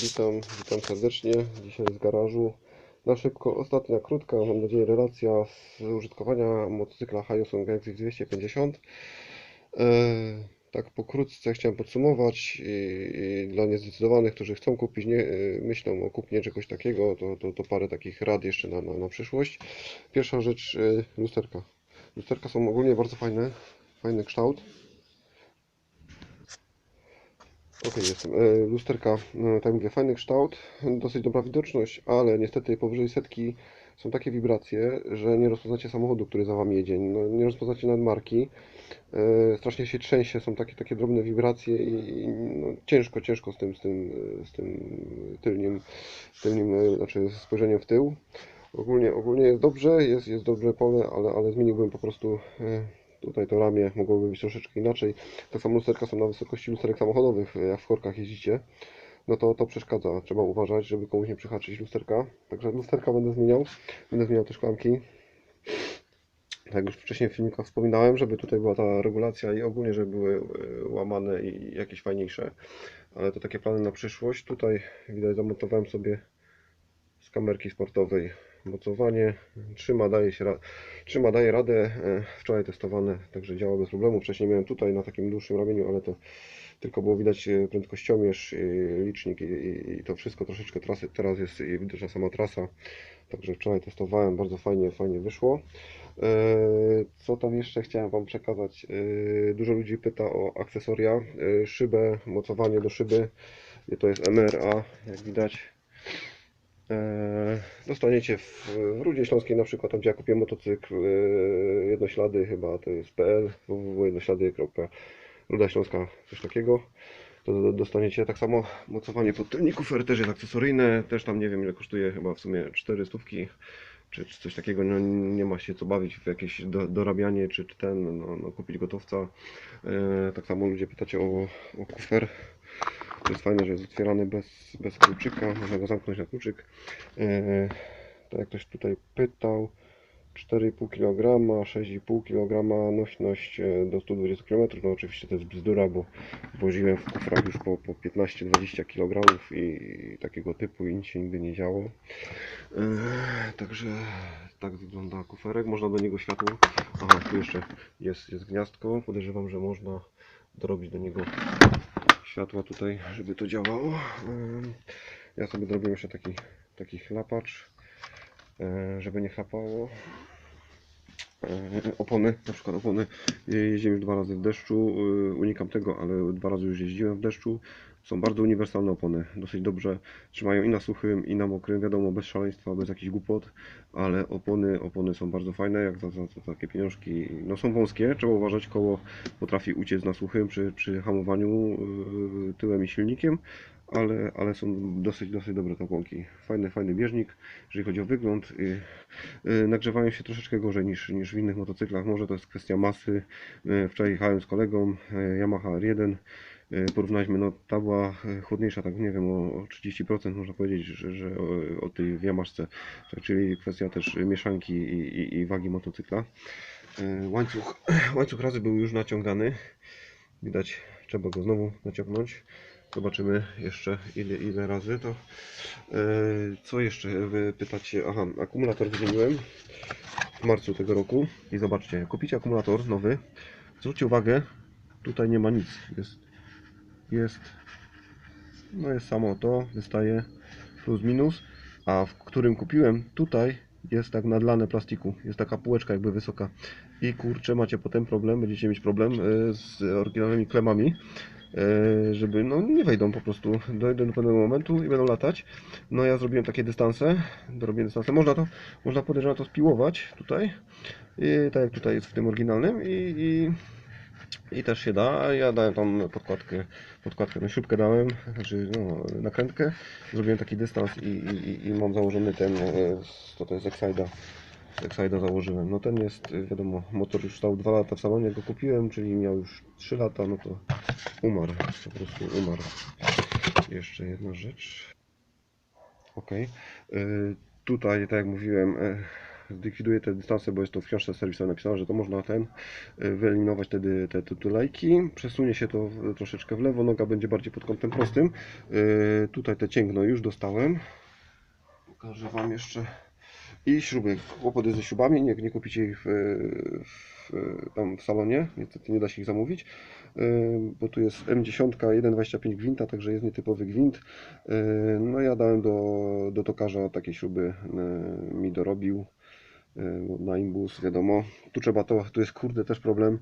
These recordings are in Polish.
Witam, witam serdecznie. Dzisiaj z garażu. Na szybko, ostatnia, krótka, mam nadzieję, relacja z użytkowania motocykla Hyosung GX 250. E, tak pokrótce chciałem podsumować i, i dla niezdecydowanych, którzy chcą kupić, nie, e, myślą o kupnie czegoś takiego, to, to, to parę takich rad jeszcze na, na, na przyszłość. Pierwsza rzecz, e, lusterka. Lusterka są ogólnie bardzo fajne, fajny kształt. Ok, jestem. E, Lusterka, no, tak mówię, fajny kształt, dosyć dobra widoczność, ale niestety powyżej setki są takie wibracje, że nie rozpoznacie samochodu, który za Wami jedzie, no, nie rozpoznacie nawet marki. E, strasznie się trzęsie, są takie, takie drobne wibracje i no, ciężko, ciężko z tym, z tym, e, z tym tylnym, tylnym, e, znaczy spojrzeniem w tył. Ogólnie, ogólnie jest dobrze, jest, jest dobre pole, ale, ale zmieniłbym po prostu e, tutaj to ramię, mogłoby być troszeczkę inaczej. Tak samo lusterka są na wysokości lusterek samochodowych, jak w korkach jeździcie. No to to przeszkadza, trzeba uważać, żeby komuś nie przyhaczyć lusterka. Także lusterka będę zmieniał, będę zmieniał też klamki. Tak już wcześniej w filmikach wspominałem, żeby tutaj była ta regulacja i ogólnie, żeby były e, łamane i jakieś fajniejsze. Ale to takie plany na przyszłość. Tutaj widać zamontowałem sobie z kamerki sportowej mocowanie. Trzyma, daje się trzyma, daje radę. e, Wczoraj testowane, także działa bez problemu. Wcześniej miałem tutaj na takim dłuższym ramieniu, ale to tylko było widać e, prędkościomierz, e, licznik i, i, i to wszystko troszeczkę trasy. Teraz jest widoczna sama trasa. Także wczoraj testowałem, bardzo fajnie, fajnie wyszło. Co tam jeszcze chciałem Wam przekazać? Dużo ludzi pyta o akcesoria, szybę, mocowanie do szyby. To jest MRA, jak widać. E, Dostaniecie w, w Rudzie Śląskiej na przykład, tam gdzie ja kupiłem motocykl, e, jednoślady chyba to jest PL, www.jednoślady.pl Ruda Śląska, coś takiego. To do- dostaniecie tak samo mocowanie podtylników, ale też jest akcesoryjne, też tam nie wiem ile kosztuje, chyba w sumie 400 czy, czy coś takiego, no, nie ma się co bawić w jakieś do, dorabianie, czy, czy ten, no, no, kupić gotowca. E, tak samo ludzie pytacie o, o kufer. To jest fajne, że jest otwierany bez, bez kluczyka, można go zamknąć na kluczyk. E, tak jak ktoś tutaj pytał, 4,5 kg, 6,5 kg nośność e, do 120 km. No oczywiście to jest bzdura, bo woziłem w kufrach już po, po 15-20 kg i takiego typu i nic się nigdy nie działo. E, Także tak wygląda kuferek, można do niego światło. Aha, tu jeszcze jest, jest gniazdko. Podejrzewam, że można dorobić do niego światła tutaj, żeby to działało. Ja sobie zrobiłem jeszcze taki, taki chlapacz, e, żeby nie chlapało. E, Opony, na przykład opony jeździłem już dwa razy w deszczu, y, unikam tego, ale dwa razy już jeździłem w deszczu. Są bardzo uniwersalne opony, dosyć dobrze trzymają i na suchym, i na mokrym, wiadomo, bez szaleństwa, bez jakichś głupot, ale opony, opony są bardzo fajne, jak za, za, za takie pieniążki, no są wąskie, trzeba uważać, koło potrafi uciec na suchym przy, przy hamowaniu yy, tyłem i silnikiem, ale, ale są dosyć, dosyć dobre te oponki. Fajny, fajny bieżnik, jeżeli chodzi o wygląd. Yy, yy, nagrzewają się troszeczkę gorzej niż, niż w innych motocyklach, może to jest kwestia masy. Yy, wczoraj jechałem z kolegą, yy, Yamaha R1, Yy, porównaliśmy, no ta była yy, chłodniejsza, tak nie wiem, o, o 30% można powiedzieć, że, że o, o tej w Yamaszce, tak, czyli kwestia też mieszanki i, i, i wagi motocykla. Yy, Łańcuch, łańcuch razy był już naciągany, widać, trzeba go znowu naciągnąć. Zobaczymy jeszcze ile, ile razy to. Co jeszcze pytacie? Aha, akumulator wymieniłem w marcu tego roku i zobaczcie, kupicie akumulator nowy, zwróćcie uwagę, tutaj nie ma nic, jest jest no jest samo to, wystaje plus minus, a w którym kupiłem tutaj jest tak nadlane plastiku, jest taka półeczka jakby wysoka. I kurczę macie potem problem, będziecie mieć problem e, z oryginalnymi klemami e, żeby, no nie wejdą po prostu, dojdą do pewnego momentu i będą latać. No ja zrobiłem takie dystanse, dorobiłem dystanse, można to, można podejrzewam to spiłować tutaj, i tak jak tutaj jest w tym oryginalnym i, i i też się da, ja dałem tam podkładkę, podkładkę na śrubkę dałem, znaczy no, nakrętkę, zrobiłem taki dystans i, i, i- mam założony ten, e, to to jest Excida, z Excida założyłem, no ten jest, e, wiadomo, motor już stał 2 lata w salonie, go kupiłem, czyli miał już 3 lata, no to umarł, po prostu umarł. Jeszcze jedna rzecz, ok, tutaj tak jak mówiłem, e, zlikwiduję te dystanse, bo jest to w książce serwisowej napisane, że to można ten y, wyeliminować wtedy te, te tulejki. Przesunie się to troszeczkę w lewo, noga będzie bardziej pod kątem prostym. Y, Tutaj te cięgno już dostałem. Pokażę Wam jeszcze. I śruby. Kłopoty ze śrubami. Nie, nie kupicie ich w, w, tam w salonie. Niestety nie da się ich zamówić. Yy, Bo tu jest M10 1,25 gwinta, także jest nietypowy gwint. No ja dałem do, do tokarza takie śruby. Mi dorobił na imbus, wiadomo. Tu trzeba to, tu jest kurde też problem.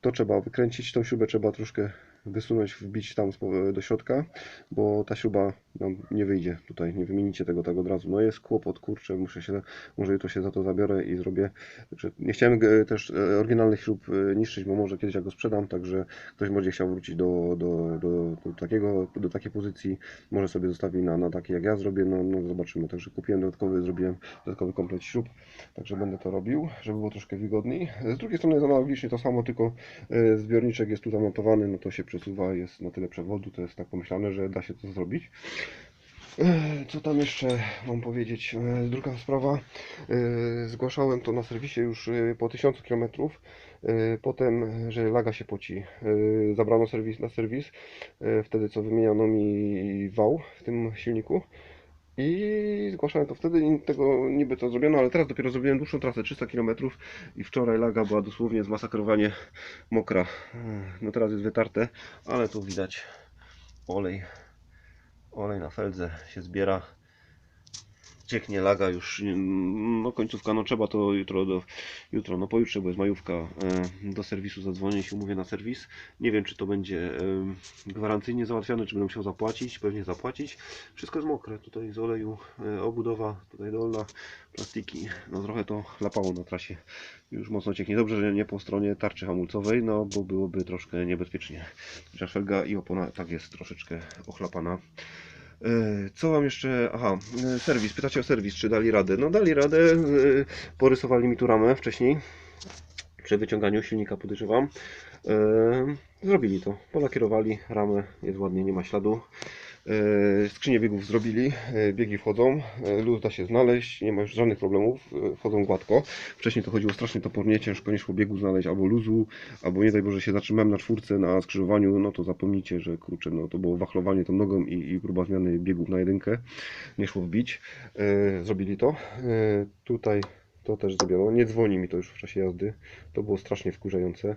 To trzeba wykręcić, tą śrubę trzeba troszkę wysunąć, wbić tam do środka, bo ta śruba nam nie wyjdzie tutaj, nie wymienicie tego tak od razu. No jest kłopot, kurczę, muszę się, może jutro się za to zabiorę i zrobię. Także nie chciałem e, też e, oryginalnych śrub e, niszczyć, bo może kiedyś ja go sprzedam, także ktoś będzie chciał wrócić do, do, do, do, takiego, do takiej pozycji, może sobie zostawi na, na takie jak ja zrobię, no, no zobaczymy. Także kupiłem dodatkowy, zrobiłem dodatkowy komplet śrub, także będę to robił, żeby było troszkę wygodniej. Z drugiej strony jest analogicznie to samo, tylko zbiorniczek jest tu zamontowany, no to się przesuwa, jest na tyle przewodu, to jest tak pomyślane, że da się to zrobić. E, Co tam jeszcze mam powiedzieć? E, Druga sprawa, e, zgłaszałem to na serwisie już e, po 1000 km. Potem, że laga się poci. Zabrano serwis na serwis, wtedy co wymieniano mi wał w tym silniku. I zgłaszałem to wtedy tego niby to zrobiono, ale teraz dopiero zrobiłem dłuższą trasę 300 km i wczoraj laga była dosłownie zmasakrowanie mokra. No teraz jest wytarte, ale tu widać olej olej na feldze się zbiera. Cieknie laga już, mm, no końcówka, no trzeba to jutro, do, jutro no pojutrze, bo jest majówka, e, do serwisu zadzwonię, się umówię na serwis. Nie wiem, czy to będzie e, gwarancyjnie załatwione, czy będę musiał zapłacić, pewnie zapłacić. Wszystko jest mokre, tutaj z oleju, e, obudowa, tutaj dolna, plastiki, no trochę to lapało na trasie. Już mocno cieknie, dobrze, że nie po stronie tarczy hamulcowej, no bo byłoby troszkę niebezpiecznie. Chociaż i opona tak jest troszeczkę ochlapana. E, Co wam jeszcze? Aha, e, serwis. Pytacie o serwis, czy dali radę? No dali radę. e, Porysowali mi tu ramę wcześniej. Przy wyciąganiu silnika podejrzewam. Zrobili to. Polakierowali ramę. Jest ładnie, nie ma śladu. E, Skrzynię biegów zrobili. e, Biegi wchodzą. e, Luz da się znaleźć. Nie ma już żadnych problemów. Wchodzą gładko. Wcześniej to chodziło strasznie topornie. Ciężko nie szło biegu znaleźć albo luzu, albo nie daj Boże się zatrzymałem na czwórce na skrzyżowaniu. No to zapomnijcie, że kurczę, no to było wachlowanie tą nogą i, i próba zmiany biegów na jedynkę. Nie szło wbić. Zrobili to. Tutaj to też zrobiono. Nie dzwoni mi to już w czasie jazdy. To było strasznie wkurzające.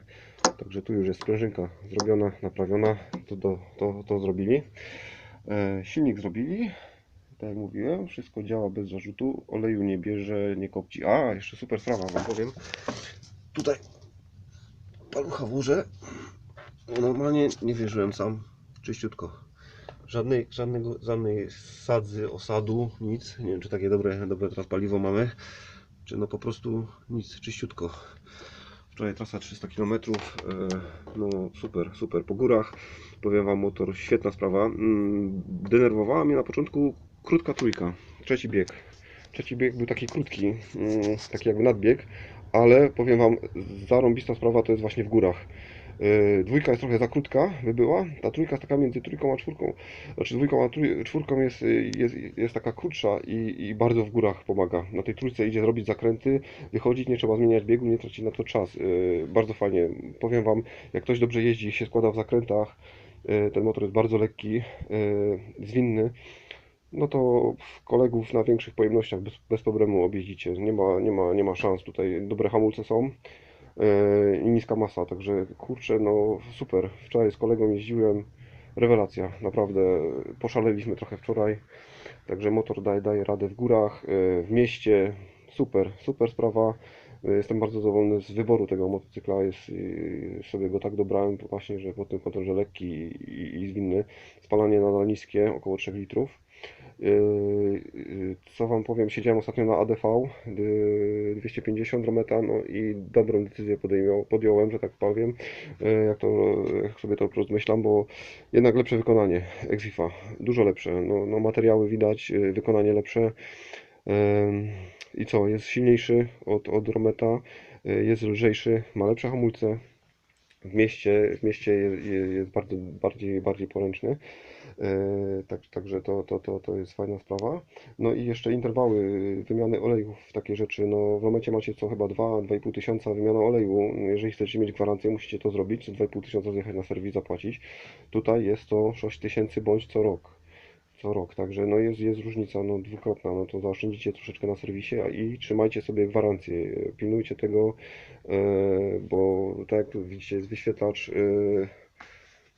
Także tu już jest sprężynka zrobiona, naprawiona. To, to, to, to zrobili. E, Silnik zrobili. Tak jak mówiłem, wszystko działa bez zarzutu. Oleju nie bierze, nie kopci. A, jeszcze super sprawa Wam powiem. Tutaj palucha. Normalnie nie wierzyłem sam. Czyściutko. Żadnej, żadnego, żadnej sadzy, osadu, nic. Nie wiem, czy takie dobre, dobre teraz paliwo mamy. Czy no po prostu nic, czyściutko. Wczoraj trasa 300 km. e, No super, super. Po górach. Powiem Wam, motor, świetna sprawa. Mm, Denerwowała mnie na początku krótka trójka. Trzeci bieg. Trzeci bieg był taki krótki, mm, taki jakby nadbieg, ale powiem Wam, zarąbista sprawa to jest właśnie w górach. Yy, Dwójka jest trochę za krótka, by była. Ta trójka jest taka między trójką a czwórką. Znaczy dwójką a trój, czwórką jest, jest, jest taka krótsza i, i bardzo w górach pomaga. Na tej trójce idzie zrobić zakręty, wychodzić, nie trzeba zmieniać biegu, nie tracić na to czas. Yy, Bardzo fajnie. Powiem Wam, jak ktoś dobrze jeździ i się składa w zakrętach, yy, ten motor jest bardzo lekki, zwinny. No to kolegów na większych pojemnościach bez, bez problemu objeździcie. Nie ma, nie, ma, nie ma szans tutaj. Dobre hamulce są i niska masa, także kurczę, no super. Wczoraj z kolegą jeździłem, rewelacja, naprawdę poszaleliśmy trochę wczoraj. Także motor daje, daje radę w górach, yy, w mieście. Super, super sprawa. Yy, Jestem bardzo zadowolony z wyboru tego motocykla. Jest, yy, sobie go tak dobrałem właśnie, że pod tym kątem, że lekki i, i zwinny. Spalanie nadal niskie, około 3 litrów. Yy, yy, Co Wam powiem, siedziałem ostatnio na ADV yy, 250 Rometa, no i dobrą decyzję podejmio, podjąłem, że tak powiem, yy, jak, to, jak sobie to rozmyślam, bo jednak lepsze wykonanie Exifa, dużo lepsze, no, no materiały widać, yy, wykonanie lepsze. Yy, i co, jest silniejszy od, od Rometa, yy, jest lżejszy, ma lepsze hamulce, w mieście, w mieście je- je- jest bardzo, bardziej, bardziej poręczny. E, Tak, także to, to, to, to jest fajna sprawa. No i jeszcze interwały wymiany olejów, takie rzeczy. No w Romecie macie co chyba 2-2,5 tysiąca wymiana oleju. Jeżeli chcecie mieć gwarancję, musicie to zrobić. Co 2,5 tysiąca zjechać na serwis, zapłacić. Tutaj jest to 6 tysięcy bądź co rok. Co rok, także no jest, jest różnica no, dwukrotna, no to zaoszczędzicie troszeczkę na serwisie i trzymajcie sobie gwarancję, pilnujcie tego, e, bo tak jak widzicie jest wyświetlacz,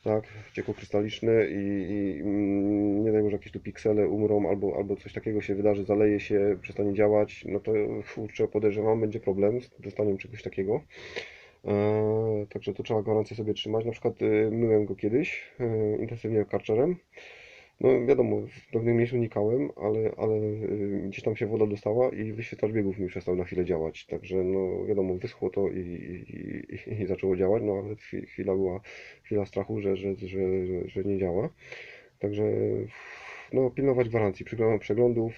tak, ciekłokrystaliczny i, i mm, nie daj Boże jakieś tu piksele umrą albo, albo coś takiego się wydarzy, zaleje się, przestanie działać, no to kurczę podejrzewam będzie problem z dostaniem czegoś takiego. E, także to trzeba gwarancję sobie trzymać. Na przykład e, myłem go kiedyś e, intensywnie karczerem. No wiadomo, w pewnym miejscu unikałem, ale, ale y, gdzieś tam się woda dostała i wyświetlacz biegów mi przestał na chwilę działać. Także no wiadomo, wyschło to i, i, i, zaczęło działać, no ale chwi- chwila była, chwila strachu, że, że, że, że, nie działa. Także no pilnować gwarancji, przeglą- przeglądów,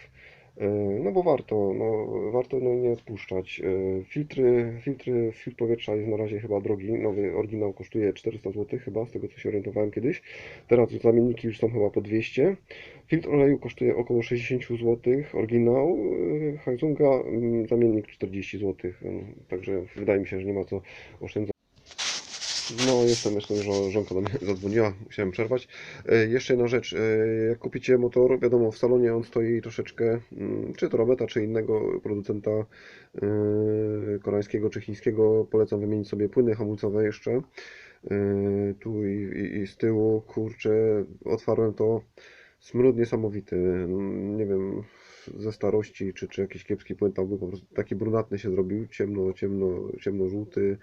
no bo warto, no warto no, nie odpuszczać. Y, Filtry, filtry, filtr powietrza jest na razie chyba drogi, nowy oryginał kosztuje 400 zł chyba, z tego co się orientowałem kiedyś. Teraz zamienniki już są chyba po 200. Filtr oleju kosztuje około 60 zł, oryginał. y, Heizunga mm, zamiennik 40 zł. Także wydaje mi się, że nie ma co oszczędzać. No, jestem, jestem, że żonka do mnie zadzwoniła, musiałem przerwać. E, Jeszcze jedna rzecz, e, jak kupicie motor, wiadomo, w salonie on stoi troszeczkę, mm, czy to Robeta, czy innego producenta e, koreańskiego, czy chińskiego, polecam wymienić sobie płyny hamulcowe jeszcze. Tu i, i, i z tyłu, kurczę, otwarłem to, smród niesamowity, Mm, nie wiem, ze starości, czy, czy jakiś kiepski płyn był, po prostu taki brunatny się zrobił, ciemno, ciemno, ciemno-żółty.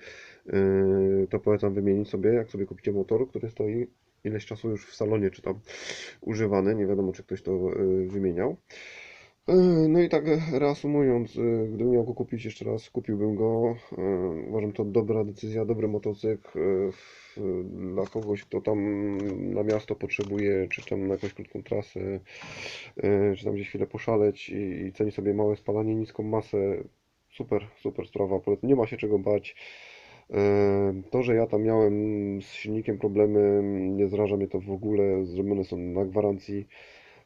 Yy, to polecam wymienić sobie, jak sobie kupicie motor, który stoi ileś czasu już w salonie, czy tam używany, nie wiadomo czy ktoś to yy, wymieniał. Yy, No i tak reasumując, yy, gdybym miał go kupić jeszcze raz, kupiłbym go. Yy, Uważam to dobra decyzja, dobry motocykl dla kogoś, kto tam na miasto potrzebuje, czy tam na jakąś krótką trasę, czy tam gdzieś chwilę poszaleć i, ceni sobie małe spalanie, niską masę. Super, super sprawa, nie ma się czego bać. E, To, że ja tam miałem z silnikiem problemy, nie zraża mnie to w ogóle. Zrobione są na gwarancji.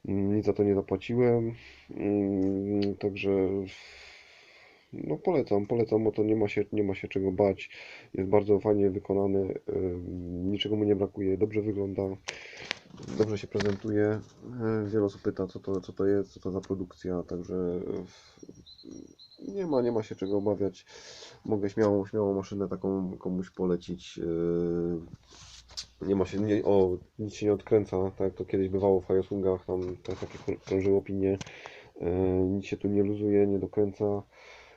Mm, Nic za to nie zapłaciłem. Mm, Także no polecam, polecam, bo to nie ma się, nie ma się czego bać. Jest bardzo fajnie wykonany. e, Niczego mu nie brakuje. Dobrze wygląda. Dobrze się prezentuje. E, Wiele osób pyta, co to, co to jest, co to za produkcja. Także e, nie ma, nie ma się czego obawiać. Mogę śmiało, śmiało maszynę taką komuś polecić. Nie ma się, nie, o, nic się nie odkręca, tak jak to kiedyś bywało w Hayasungach, tam tak, takie krą- krążyły opinie. Yy, Nic się tu nie luzuje, nie dokręca,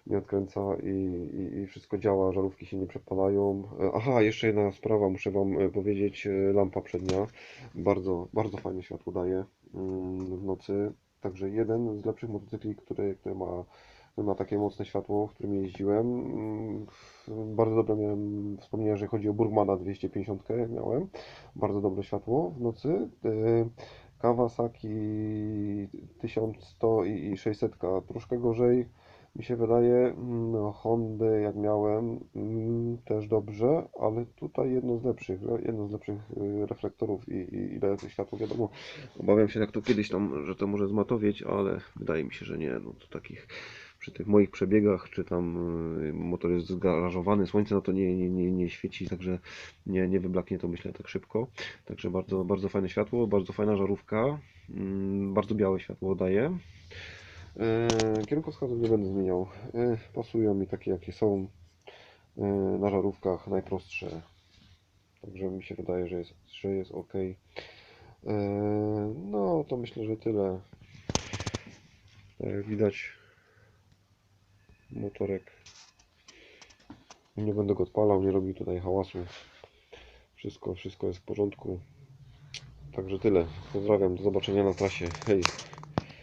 nie odkręca i, i, i wszystko działa, żarówki się nie przepalają. Yy, Aha, jeszcze jedna sprawa, muszę Wam e, powiedzieć, lampa przednia, bardzo, bardzo fajnie światło daje yy, w nocy. Także jeden z lepszych motocykli, który, który ma ma takie mocne światło, w którym jeździłem. Mm, Bardzo dobre miałem wspomnienia, jeżeli chodzi o Burgmana 250 miałem. Bardzo dobre światło w nocy. Y, Kawasaki 1100 i i 600 troszkę gorzej mi się wydaje. Mm, No, Hondy jak miałem mm, też dobrze, ale tutaj jedno z lepszych, jedno z lepszych y, reflektorów i, i, i to światło. Wiadomo, obawiam się jak to kiedyś tam, że to może zmatowieć, ale wydaje mi się, że nie. No to takich przy tych moich przebiegach, czy tam y, motor jest zgarażowany, słońce na to nie, nie, nie, nie świeci, także nie, nie wyblaknie to myślę tak szybko. Także bardzo, bardzo fajne światło, bardzo fajna żarówka, mm, bardzo białe światło daje. E, Kierunkowskazów nie będę zmieniał, E, pasują mi takie jakie są e, na żarówkach, najprostsze. Także mi się wydaje, że jest, że jest ok. No to myślę, że tyle. Tak Jak widać, motorek. Nie będę go odpalał, nie robił tutaj hałasu. Wszystko, wszystko jest w porządku. Także tyle. Pozdrawiam, do zobaczenia na trasie. Hej.